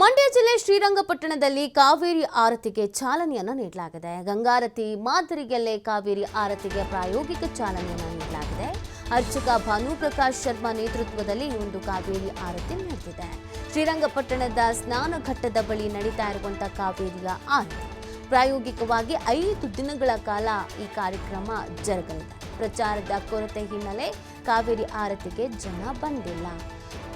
ಮಂಡ್ಯ ಜಿಲ್ಲೆ ಶ್ರೀರಂಗಪಟ್ಟಣದಲ್ಲಿ ಕಾವೇರಿ ಆರತಿಗೆ ಚಾಲನೆಯನ್ನು ನೀಡಲಾಗಿದೆ. ಗಂಗಾರತಿ ಮಾದರಿಯಲ್ಲೇ ಕಾವೇರಿ ಆರತಿಗೆ ಪ್ರಾಯೋಗಿಕ ಚಾಲನೆಯನ್ನು ನೀಡಲಾಗಿದೆ. ಅರ್ಚಕ ಭಾನುಪ್ರಕಾಶ್ ಶರ್ಮಾ ನೇತೃತ್ವದಲ್ಲಿ ಒಂದು ಕಾವೇರಿ ಆರತಿ ನಡೆದಿದೆ. ಶ್ರೀರಂಗಪಟ್ಟಣದ ಸ್ನಾನಘಟ್ಟದ ಬಳಿ ನಡೀತಾ ಇರುವಂತಹ ಕಾವೇರಿಯ ಆರತಿ. ಪ್ರಾಯೋಗಿಕವಾಗಿ ಐದು ದಿನಗಳ ಕಾಲ ಈ ಕಾರ್ಯಕ್ರಮ ಜರುಗಲಿದೆ. ಪ್ರಚಾರದ ಕೊರತೆ ಹಿನ್ನೆಲೆ ಕಾವೇರಿ ಆರತಿಗೆ ಜನ ಬಂದಿಲ್ಲ.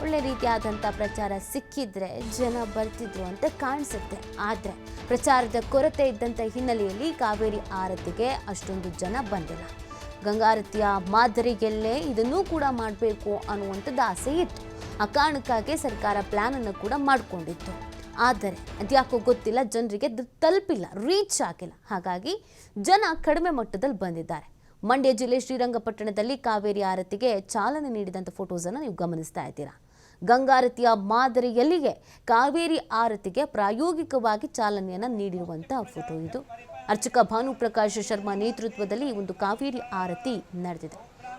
ಒಳ್ಳೆ ರೀತಿಯಾದಂಥ ಪ್ರಚಾರ ಸಿಕ್ಕಿದ್ರೆ ಜನ ಬರ್ತಿದ್ರು ಅಂತ ಕಾಣಿಸುತ್ತೆ. ಆದರೆ ಪ್ರಚಾರದ ಕೊರತೆ ಇದ್ದಂಥ ಹಿನ್ನೆಲೆಯಲ್ಲಿ ಕಾವೇರಿ ಆರತಿಗೆ ಅಷ್ಟೊಂದು ಜನ ಬಂದಿಲ್ಲ. ಗಂಗಾರತಿಯ ಮಾದರಿಗೆಲ್ಲೇ ಇದನ್ನೂ ಕೂಡ ಮಾಡಬೇಕು ಅನ್ನುವಂಥದ್ದು ಆಸೆ ಇತ್ತು. ಆ ಕಾರಣಕ್ಕಾಗಿ ಸರ್ಕಾರ ಪ್ಲ್ಯಾನನ್ನು ಕೂಡ ಮಾಡಿಕೊಂಡಿತ್ತು. ಆದರೆ ಅದ್ಯಾಕೋ ಗೊತ್ತಿಲ್ಲ, ಜನರಿಗೆ ತಲುಪಿಲ್ಲ, ರೀಚ್ ಆಗಿಲ್ಲ. ಹಾಗಾಗಿ ಜನ ಕಡಿಮೆ ಮಟ್ಟದಲ್ಲಿ ಬಂದಿದ್ದಾರೆ. ಮಂಡ್ಯ ಜಿಲ್ಲೆ ಶ್ರೀರಂಗಪಟ್ಟಣದಲ್ಲಿ ಕಾವೇರಿ ಆರತಿಗೆ ಚಾಲನೆ ನೀಡಿದಂಥ ಫೋಟೋಸನ್ನು ನೀವು ಗಮನಿಸ್ತಾ ಇದ್ದೀರಾ? ಗಂಗಾರತಿಯ ಮಾದರಿಯಲ್ಲಿಗೆ ಕಾವೇರಿ ಆರತಿಗೆ ಪ್ರಾಯೋಗಿಕವಾಗಿ ಚಾಲನೆಯನ್ನು ನೀಡಿರುವಂತಹ ಫೋಟೋ ಇದು. ಅರ್ಚಕ ಭಾನುಪ್ರಕಾಶ್ ಶರ್ಮಾ ನೇತೃತ್ವದಲ್ಲಿ ಒಂದು ಕಾವೇರಿ ಆರತಿ ನಡೆದಿದೆ.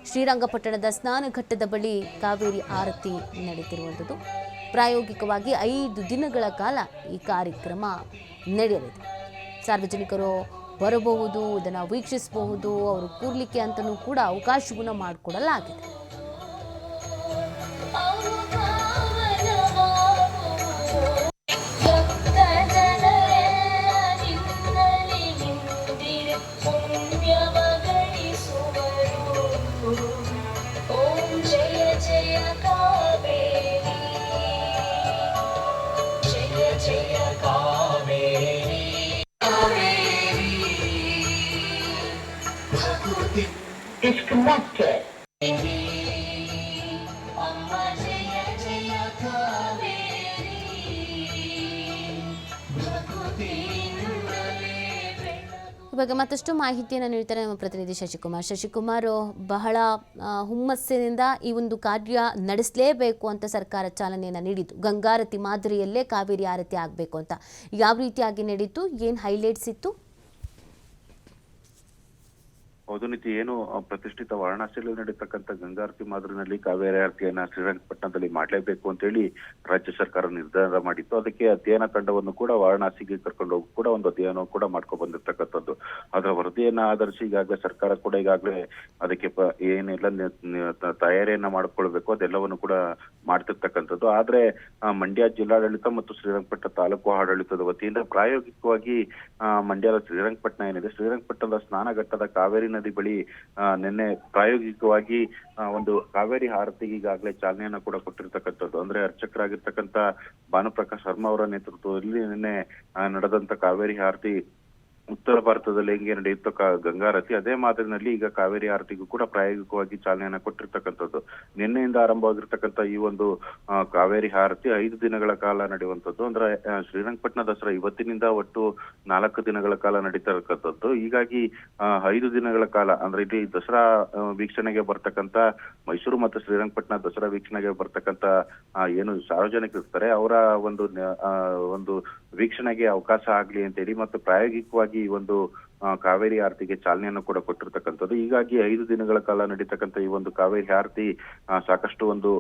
ಶ್ರೀರಂಗಪಟ್ಟಣದ ಸ್ನಾನಘಟ್ಟದ ಬಳಿ ಕಾವೇರಿ ಆರತಿ ನಡೀತಿರುವಂಥದ್ದು ಪ್ರಾಯೋಗಿಕವಾಗಿ ಐದು ದಿನಗಳ ಕಾಲ ಈ ಕಾರ್ಯಕ್ರಮ ನಡೆಯಲಿದೆ. ಸಾರ್ವಜನಿಕರು ಬರಬಹುದು ಇದನ್ನು ವೀಕ್ಷಿಸಬಹುದು ಅವರು ಕೂರ್ಲಿಕ್ಕೆ ಅಂತಲೂ ಕೂಡ ಅವಕಾಶವನ್ನು ಮಾಡಿಕೊಡಲಾಗಿದೆ. ಓಂ disconnected. ಇವಾಗ ಮತ್ತಷ್ಟು ಮಾಹಿತಿಯನ್ನು ನೀಡ್ತಾರೆ ನಮ್ಮ ಪ್ರತಿನಿಧಿ ಶಶಿಕುಮಾರ್. ಶಶಿಕುಮಾರ್, ಬಹಳ ಹುಮ್ಮಸ್ಸಿನಿಂದ ಈ ಒಂದು ಕಾರ್ಯ ನಡೆಸಲೇಬೇಕು ಅಂತ ಸರ್ಕಾರ ಚಾಲನೆಯನ್ನು ನೀಡಿತು ಗಂಗಾರತಿ ಮಾದರಿಯಲ್ಲೇ ಕಾವೇರಿ ಆರತಿ ಆಗಬೇಕು ಅಂತ. ಯಾವ ರೀತಿಯಾಗಿ ನಡೀತು? ಏನು ಹೈಲೈಟ್ಸ್ ಇತ್ತು? ಹೌದು ನೀತಿ ಏನು ಪ್ರತಿಷ್ಠಿತ ವಾರಣಾಸಿಯಲ್ಲಿ ನಡೀತಕ್ಕಂಥ ಗಂಗಾರತಿ ಮಾದರಿನಲ್ಲಿ ಕಾವೇರಿ ಆರತಿಯನ್ನ ಶ್ರೀರಂಗಪಟ್ಟಣದಲ್ಲಿ ಮಾಡಲೇಬೇಕು ಅಂತ ಹೇಳಿ ರಾಜ್ಯ ಸರ್ಕಾರ ನಿರ್ಧಾರ ಮಾಡಿತ್ತು. ಅದಕ್ಕೆ ಅಧ್ಯಯನ ತಂಡವನ್ನು ಕೂಡ ವಾರಣಾಸಿಗೆ ಕರ್ಕೊಂಡು ಹೋಗಿ, ಕೂಡ ಒಂದು ಅಧ್ಯಯನ ಕೂಡ ಮಾಡ್ಕೊಂಡು ಬಂದಿರತಕ್ಕಂಥದ್ದು. ಅದರ ವರದಿಯನ್ನ ಆಧರಿಸಿ ಈಗಾಗಲೇ ಸರ್ಕಾರ ಕೂಡ ಈಗಾಗಲೇ ಅದಕ್ಕೆ ಏನೆಲ್ಲ ತಯಾರಿಯನ್ನ ಮಾಡ್ಕೊಳ್ಬೇಕು, ಅದೆಲ್ಲವನ್ನು ಕೂಡ ಮಾಡ್ತಿರ್ತಕ್ಕಂಥದ್ದು. ಆದ್ರೆ ಮಂಡ್ಯ ಜಿಲ್ಲಾಡಳಿತ ಮತ್ತು ಶ್ರೀರಂಗಪಟ್ಟಣ ತಾಲೂಕು ಆಡಳಿತದ ವತಿಯಿಂದ ಪ್ರಾಯೋಗಿಕವಾಗಿ ಮಂಡ್ಯದ ಶ್ರೀರಂಗಪಟ್ಟಣ ಏನಿದೆ, ಶ್ರೀರಂಗಪಟ್ಟಣದ ಸ್ನಾನಘಟ್ಟದ ಕಾವೇರಿ ನದಿ ಬಳಿ ಆ, ನಿನ್ನೆ ಪ್ರಾಯೋಗಿಕವಾಗಿ ಒಂದು ಕಾವೇರಿ ಆರತಿಗೆ ಈಗಾಗಲೇ ಚಾಲನೆಯನ್ನ ಕೂಡ ಕೊಟ್ಟಿರ್ತಕ್ಕಂಥದ್ದು. ಅಂದ್ರೆ ಅರ್ಚಕರಾಗಿರ್ತಕ್ಕಂಥ ಭಾನುಪ್ರಕಾಶ್ ಶರ್ಮಾ ಅವರ ನೇತೃತ್ವದಲ್ಲಿ ನಿನ್ನೆ ನಡೆದಂತ ಕಾವೇರಿ ಆರತಿ ಉತ್ತರ ಭಾರತದಲ್ಲಿ ಹೆಂಗೆ ನಡೆಯುತ್ತೋ ಗಂಗಾರತಿ, ಅದೇ ಮಾದರಿನಲ್ಲಿ ಈಗ ಕಾವೇರಿ ಆರತಿಗೂ ಕೂಡ ಪ್ರಾಯೋಗಿಕವಾಗಿ ಚಾಲನೆಯನ್ನ ಕೊಟ್ಟಿರ್ತಕ್ಕಂಥದ್ದು. ನಿನ್ನೆಯಿಂದ ಆರಂಭವಾಗಿರ್ತಕ್ಕಂಥ ಈ ಒಂದು ಕಾವೇರಿ ಆರತಿ ಐದು ದಿನಗಳ ಕಾಲ ನಡೆಯುವಂಥದ್ದು. ಅಂದ್ರೆ ಶ್ರೀರಂಗಪಟ್ಟಣ ದಸರಾ ಇವತ್ತಿನಿಂದ ಒಟ್ಟು ನಾಲ್ಕು ದಿನಗಳ ಕಾಲ ನಡೀತಾ ಇರತಕ್ಕಂಥದ್ದು ಹೀಗಾಗಿ ಐದು ದಿನಗಳ ಕಾಲ, ಅಂದ್ರೆ ಇಲ್ಲಿ ದಸರಾ ವೀಕ್ಷಣೆಗೆ ಬರ್ತಕ್ಕಂಥ, ಮೈಸೂರು ಮತ್ತು ಶ್ರೀರಂಗಪಟ್ಟಣ ದಸರಾ ವೀಕ್ಷಣೆಗೆ ಬರ್ತಕ್ಕಂಥ ಏನು ಸಾರ್ವಜನಿಕರು ಇರ್ತಾರೆ, ಅವರ ಒಂದು ಒಂದು ವೀಕ್ಷಣೆಗೆ ಅವಕಾಶ ಆಗ್ಲಿ ಅಂತ ಹೇಳಿ ಮತ್ತು ಪ್ರಾಯೋಗಿಕವಾಗಿ ಈ ಒಂದು ಕಾವೇರಿ ಆರತಿಗೆ ಚಾಲನೆಯನ್ನು ಕೂಡ ಕೊಟ್ಟಿರ್ತಕ್ಕಂಥದ್ದು. ಹೀಗಾಗಿ ಐದು ದಿನಗಳ ಕಾಲ ನಡೀತಕ್ಕಂಥ ಈ ಒಂದು ಕಾವೇರಿ ಆರತಿ ಸಾಕಷ್ಟು ಒಂದು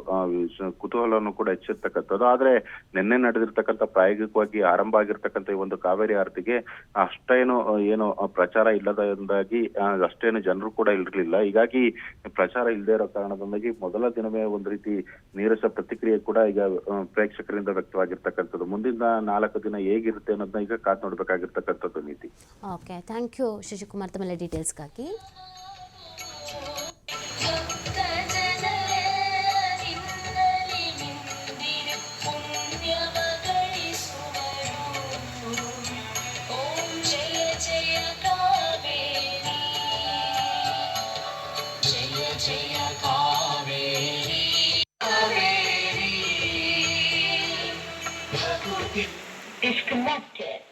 ಕುತೂಹಲವನ್ನು ಕೂಡ ಹೆಚ್ಚಿರ್ತಕ್ಕಂಥದ್ದು. ಆದ್ರೆ ನಿನ್ನೆ ನಡೆದಿರ್ತಕ್ಕಂಥ ಪ್ರಾಯೋಗಿಕವಾಗಿ ಆರಂಭ ಆಗಿರ್ತಕ್ಕಂಥ ಈ ಒಂದು ಕಾವೇರಿ ಆರತಿಗೆ ಅಷ್ಟೇನು ಏನು ಪ್ರಚಾರ ಇಲ್ಲದಾಗಿ ಆ, ಅಷ್ಟೇನು ಜನರು ಕೂಡ ಇರಲಿಲ್ಲ. ಹೀಗಾಗಿ ಪ್ರಚಾರ ಇಲ್ಲದೆ ಇರೋ ಕಾರಣದಿಂದಾಗಿ ಮೊದಲ ದಿನವೇ ಒಂದು ರೀತಿ ನೀರಸ ಪ್ರತಿಕ್ರಿಯೆ ಕೂಡ ಈಗ ಪ್ರೇಕ್ಷಕರಿಂದ ವ್ಯಕ್ತವಾಗಿರ್ತಕ್ಕಂಥದ್ದು. ಮುಂದಿನ ನಾಲ್ಕು ದಿನ ಹೇಗಿರುತ್ತೆ ಅನ್ನೋದನ್ನ ಈಗ ಕಾದ್ ನೋಡ್ಬೇಕಾಗಿರ್ತಕ್ಕಂಥದ್ದು ನೀತಿ. ಓಕೆ ಥ್ಯಾಂಕ್ ಯು ಶಶಿಕುಮಾರ್ ತಮ್ಮೆಲ್ಲ ಡೀಟೇಲ್ಸ್ಗಾಗಿ ಭಕ್ತ ಜನರ ನಿನ್ನಲಿ ನಿಂದಿರು ಪುಣ್ಯವ ಗಳಿಸುವರು ಓಂ ಜಯ ಜಯ ಕಾವೇರಿ ಜಯ ಜಯ ಕಾವೇರಿ ಕಾವೇರಿ ಭಕ್ತಿ disconnected